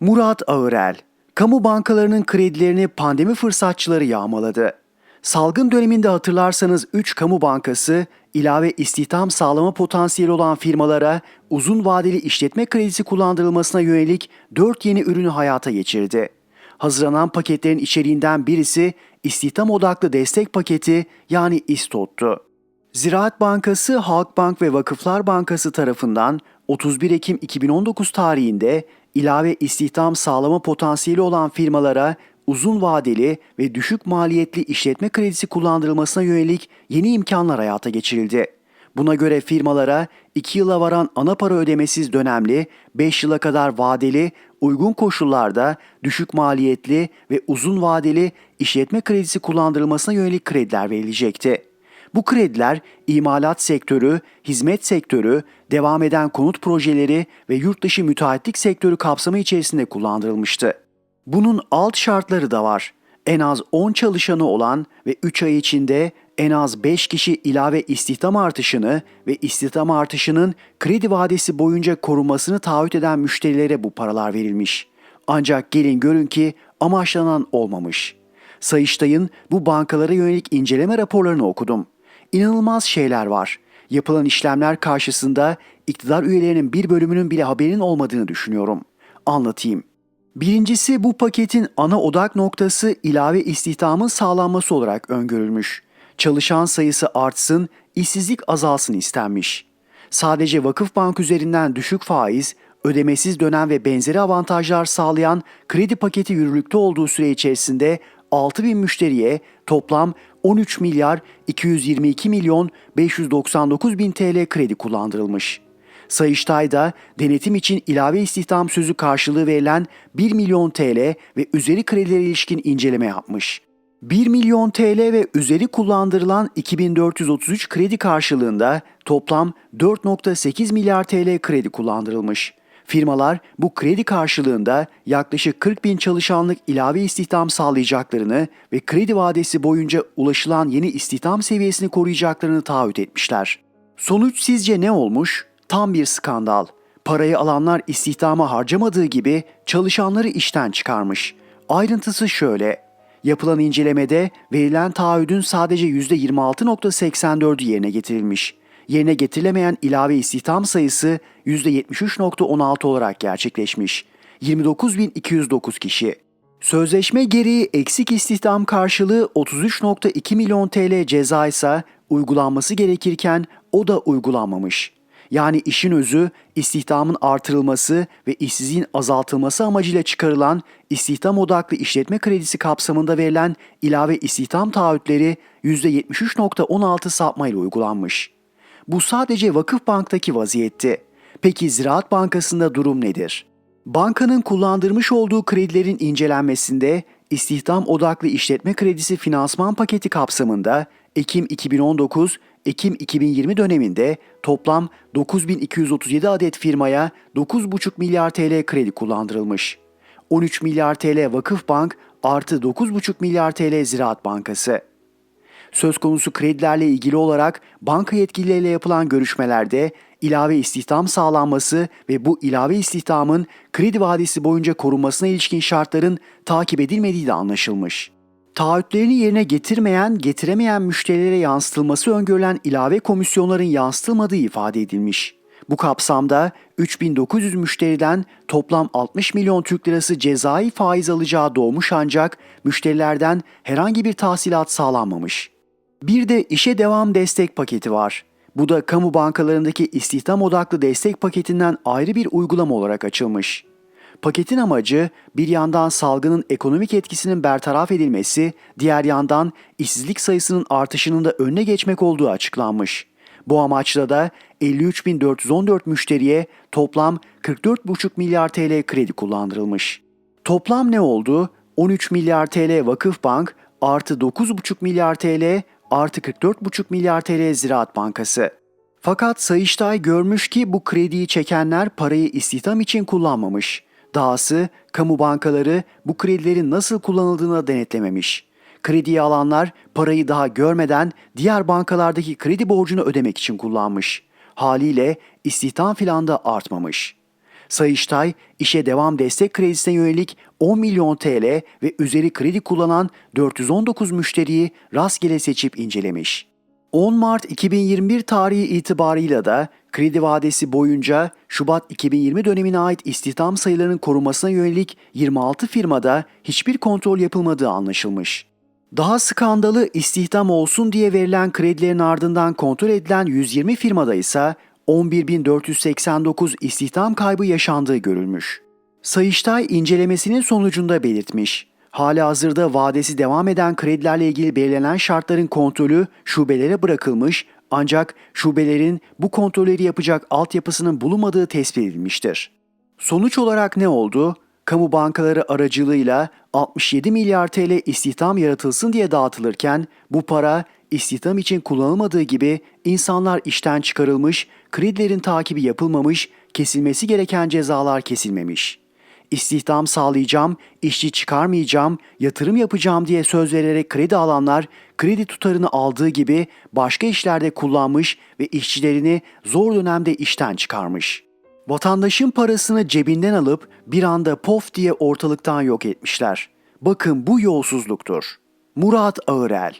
Murat Ağırel, kamu bankalarının kredilerini pandemi fırsatçıları yağmaladı. Salgın döneminde hatırlarsanız 3 kamu bankası ilave istihdam sağlama potansiyeli olan firmalara uzun vadeli işletme kredisi kullandırılmasına yönelik 4 yeni ürünü hayata geçirdi. Hazırlanan paketlerin içeriğinden birisi istihdam odaklı destek paketi yani İSTOT'tu. Ziraat Bankası, Halkbank ve Vakıflar Bankası tarafından 31 Ekim 2019 tarihinde ilave istihdam sağlama potansiyeli olan firmalara uzun vadeli ve düşük maliyetli işletme kredisi kullandırılmasına yönelik yeni imkanlar hayata geçirildi. Buna göre firmalara 2 yıla varan ana para ödemesiz dönemli, 5 yıla kadar vadeli, uygun koşullarda düşük maliyetli ve uzun vadeli işletme kredisi kullandırılmasına yönelik krediler verilecekti. Bu krediler imalat sektörü, hizmet sektörü, devam eden konut projeleri ve yurt dışı müteahhitlik sektörü kapsamı içerisinde kullandırılmıştı. Bunun alt şartları da var. En az 10 çalışanı olan ve 3 ay içinde en az 5 kişi ilave istihdam artışını ve istihdam artışının kredi vadesi boyunca korunmasını taahhüt eden müşterilere bu paralar verilmiş. Ancak gelin görün ki amaçlanan olmamış. Sayıştay'ın bu bankalara yönelik inceleme raporlarını okudum. İnanılmaz şeyler var. Yapılan işlemler karşısında iktidar üyelerinin bir bölümünün bile haberinin olmadığını düşünüyorum. Anlatayım. Birincisi bu paketin ana odak noktası ilave istihdamın sağlanması olarak öngörülmüş. Çalışan sayısı artsın, işsizlik azalsın istenmiş. Sadece Vakıfbank üzerinden düşük faiz, ödemesiz dönem ve benzeri avantajlar sağlayan kredi paketi yürürlükte olduğu süre içerisinde 6000 müşteriye toplam 13 milyar 222 milyon 599 bin TL kredi kullandırılmış. Sayıştay'da denetim için ilave istihdam sözü karşılığı verilen 1 milyon TL ve üzeri kredilere ilişkin inceleme yapmış. 1 milyon TL ve üzeri kullandırılan 2433 kredi karşılığında toplam 4.8 milyar TL kredi kullandırılmış. Firmalar bu kredi karşılığında yaklaşık 40 bin çalışanlık ilave istihdam sağlayacaklarını ve kredi vadesi boyunca ulaşılan yeni istihdam seviyesini koruyacaklarını taahhüt etmişler. Sonuç sizce ne olmuş? Tam bir skandal. Parayı alanlar istihdama harcamadığı gibi çalışanları işten çıkarmış. Ayrıntısı şöyle. Yapılan incelemede verilen taahhüdün sadece %26.84'ü yerine getirilmiş. Yerine getirilemeyen ilave istihdam sayısı %73.16 olarak gerçekleşmiş. 29.209 kişi. Sözleşme gereği eksik istihdam karşılığı 33.2 milyon TL ceza ise uygulanması gerekirken o da uygulanmamış. Yani işin özü istihdamın artırılması ve işsizliğin azaltılması amacıyla çıkarılan istihdam odaklı işletme kredisi kapsamında verilen ilave istihdam taahhütleri %73.16 sapmayla uygulanmış. Bu sadece Vakıfbank'taki vaziyetti. Peki Ziraat Bankası'nda durum nedir? Bankanın kullandırmış olduğu kredilerin incelenmesinde istihdam odaklı işletme kredisi finansman paketi kapsamında Ekim 2019 Ekim 2020 döneminde toplam 9237 adet firmaya 9,5 milyar TL kredi kullandırılmış. 13 milyar TL Vakıfbank artı 9,5 milyar TL Ziraat Bankası. Söz konusu kredilerle ilgili olarak banka yetkilileriyle yapılan görüşmelerde ilave istihdam sağlanması ve bu ilave istihdamın kredi vadesi boyunca korunmasına ilişkin şartların takip edilmediği de anlaşılmış. Taahhütlerini yerine getirmeyen, getiremeyen müşterilere yansıtılması öngörülen ilave komisyonların yansıtılmadığı ifade edilmiş. Bu kapsamda 3900 müşteriden toplam 60 milyon Türk lirası cezai faiz alacağı doğmuş ancak müşterilerden herhangi bir tahsilat sağlanmamış. Bir de işe devam destek paketi var. Bu da kamu bankalarındaki istihdam odaklı destek paketinden ayrı bir uygulama olarak açılmış. Paketin amacı bir yandan salgının ekonomik etkisinin bertaraf edilmesi, diğer yandan işsizlik sayısının artışının da önüne geçmek olduğu açıklanmış. Bu amaçla da 53.414 müşteriye toplam 44,5 milyar TL kredi kullandırılmış. Toplam ne oldu? 13 milyar TL Vakıfbank artı 9,5 milyar TL artı 44,5 milyar TL Ziraat Bankası. Fakat Sayıştay görmüş ki bu krediyi çekenler parayı istihdam için kullanmamış. Dahası kamu bankaları bu kredilerin nasıl kullanıldığını denetlememiş. Krediyi alanlar parayı daha görmeden diğer bankalardaki kredi borcunu ödemek için kullanmış. Haliyle istihdam filan da artmamış. Sayıştay, işe devam destek kredisine yönelik 10 milyon TL ve üzeri kredi kullanan 419 müşteriyi rastgele seçip incelemiş. 10 Mart 2021 tarihi itibarıyla da kredi vadesi boyunca Şubat 2020 dönemine ait istihdam sayılarının korunmasına yönelik 26 firmada hiçbir kontrol yapılmadığı anlaşılmış. Daha skandalı istihdam olsun diye verilen kredilerin ardından kontrol edilen 120 firmada ise 11.489 istihdam kaybı yaşandığı görülmüş. Sayıştay incelemesinin sonucunda belirtmiş. Hala hazırda vadesi devam eden kredilerle ilgili belirlenen şartların kontrolü şubelere bırakılmış ancak şubelerin bu kontrolleri yapacak altyapısının bulunmadığı tespit edilmiştir. Sonuç olarak ne oldu? Kamu bankaları aracılığıyla 67 milyar TL istihdam yaratılsın diye dağıtılırken bu para istihdam için kullanılmadığı gibi insanlar işten çıkarılmış, kredilerin takibi yapılmamış, kesilmesi gereken cezalar kesilmemiş. İstihdam sağlayacağım, işçi çıkarmayacağım, yatırım yapacağım diye söz vererek kredi alanlar kredi tutarını aldığı gibi başka işlerde kullanmış ve işçilerini zor dönemde işten çıkarmış. Vatandaşın parasını cebinden alıp bir anda pof diye ortalıktan yok etmişler. Bakın bu yolsuzluktur. Murat Ağırel